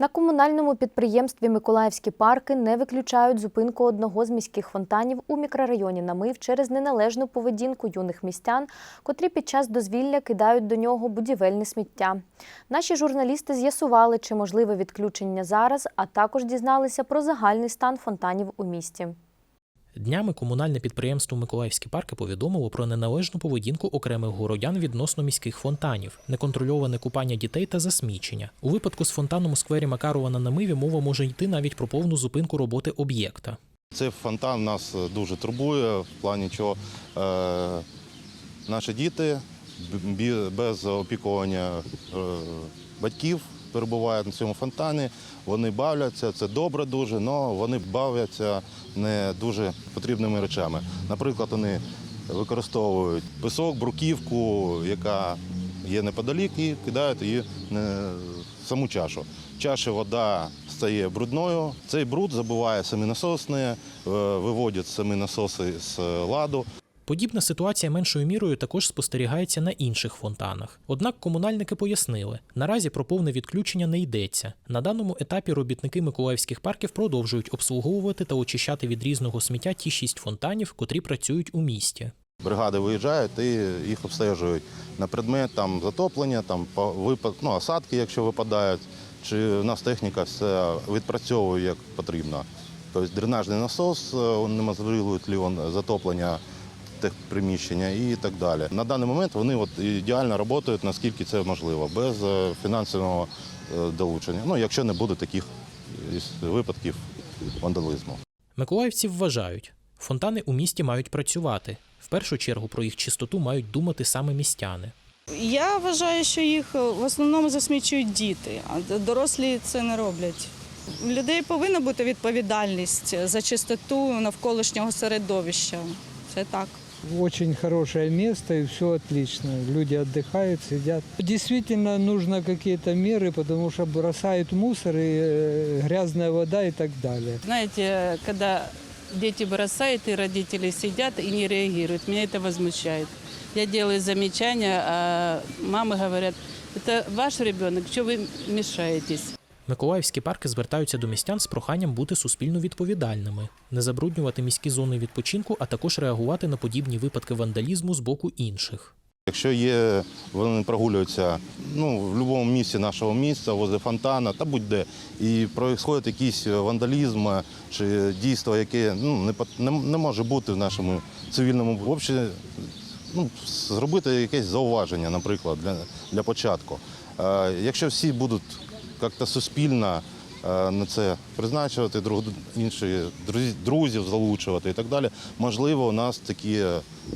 На комунальному підприємстві Миколаївські парки не виключають зупинку одного з міських фонтанів у мікрорайоні Намив через неналежну поведінку юних містян, котрі під час дозвілля кидають до нього будівельне сміття. Наші журналісти з'ясували, чи можливе відключення зараз, а також дізналися про загальний стан фонтанів у місті. Днями комунальне підприємство Миколаївські парки повідомило про неналежну поведінку окремих городян відносно міських фонтанів, неконтрольоване купання дітей та засмічення. У випадку з фонтаном у сквері Макарова на Намиві мова може йти навіть про повну зупинку роботи об'єкта. Цей фонтан нас дуже турбує в плані, що е, наші діти без опікування е, батьків перебувають на цьому фонтані. Вони бавляться, це добре дуже, але вони бавляться не дуже потрібними речами. Наприклад, вони використовують пісок, бруківку, яка є неподалік, і кидають її в саму чашу. В чаші вода стає брудною. Цей бруд забиває самі насосні, е, виводять самі насоси з ладу. Подібна ситуація меншою мірою також спостерігається на інших фонтанах. Однак комунальники пояснили, наразі про повне відключення не йдеться. На даному етапі робітники Миколаївських парків продовжують обслуговувати та очищати від різного сміття ті шість фонтанів, котрі працюють у місті. Бригади виїжджають і їх обстежують на предмет там, затоплення, там, випад, ну, осадки, якщо випадають, чи в нас техніка все відпрацьовує як потрібно. Тобто дренажний насос, е, унеможливує ли затоплення тих приміщення і так далі. На даний момент вони от ідеально працюють, наскільки це можливо, без е, фінансового е, долучення. Ну, якщо не буде таких випадків вандалізму. Миколаївці вважають, фонтани у місті мають працювати. В першу чергу про їх чистоту мають думати саме містяни. Я вважаю, що їх е, в основному засмічують діти, а дорослі це не роблять. У людей повинна бути відповідальність за чистоту навколишнього середовища. Це так. Очень хорошее место и все отлично. Люди отдыхают, сидят. Действительно нужно какие-то меры, потому что бросают мусор и э, грязная вода и так далее. Знаете, когда дети бросают, и родители сидят и не реагируют, меня это возмущает. Я делаю замечания, а мамы говорят, это ваш ребенок, что вы мешаетесь? Миколаївські парки звертаються до містян з проханням бути суспільно відповідальними, не забруднювати міські зони відпочинку, а також реагувати на подібні випадки вандалізму з боку інших. Якщо є, вони прогулюються ну, в будь-якому місці нашого міста, возле фонтана та будь-де, і происходить якийсь вандалізм чи дійство, яке ну, не, не, може бути в нашому цивільному обществі, ну, зробити якесь зауваження, наприклад, для, для початку. Якщо всі будуть як-то суспільно е, на це призначувати, друг друзі- друзів залучувати і так далі, можливо, у нас такі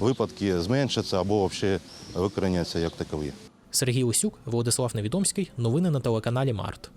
випадки зменшаться або взагалі викореняться як такові. Сергій Усюк, Владислав Невідомський. Новини на телеканалі Март.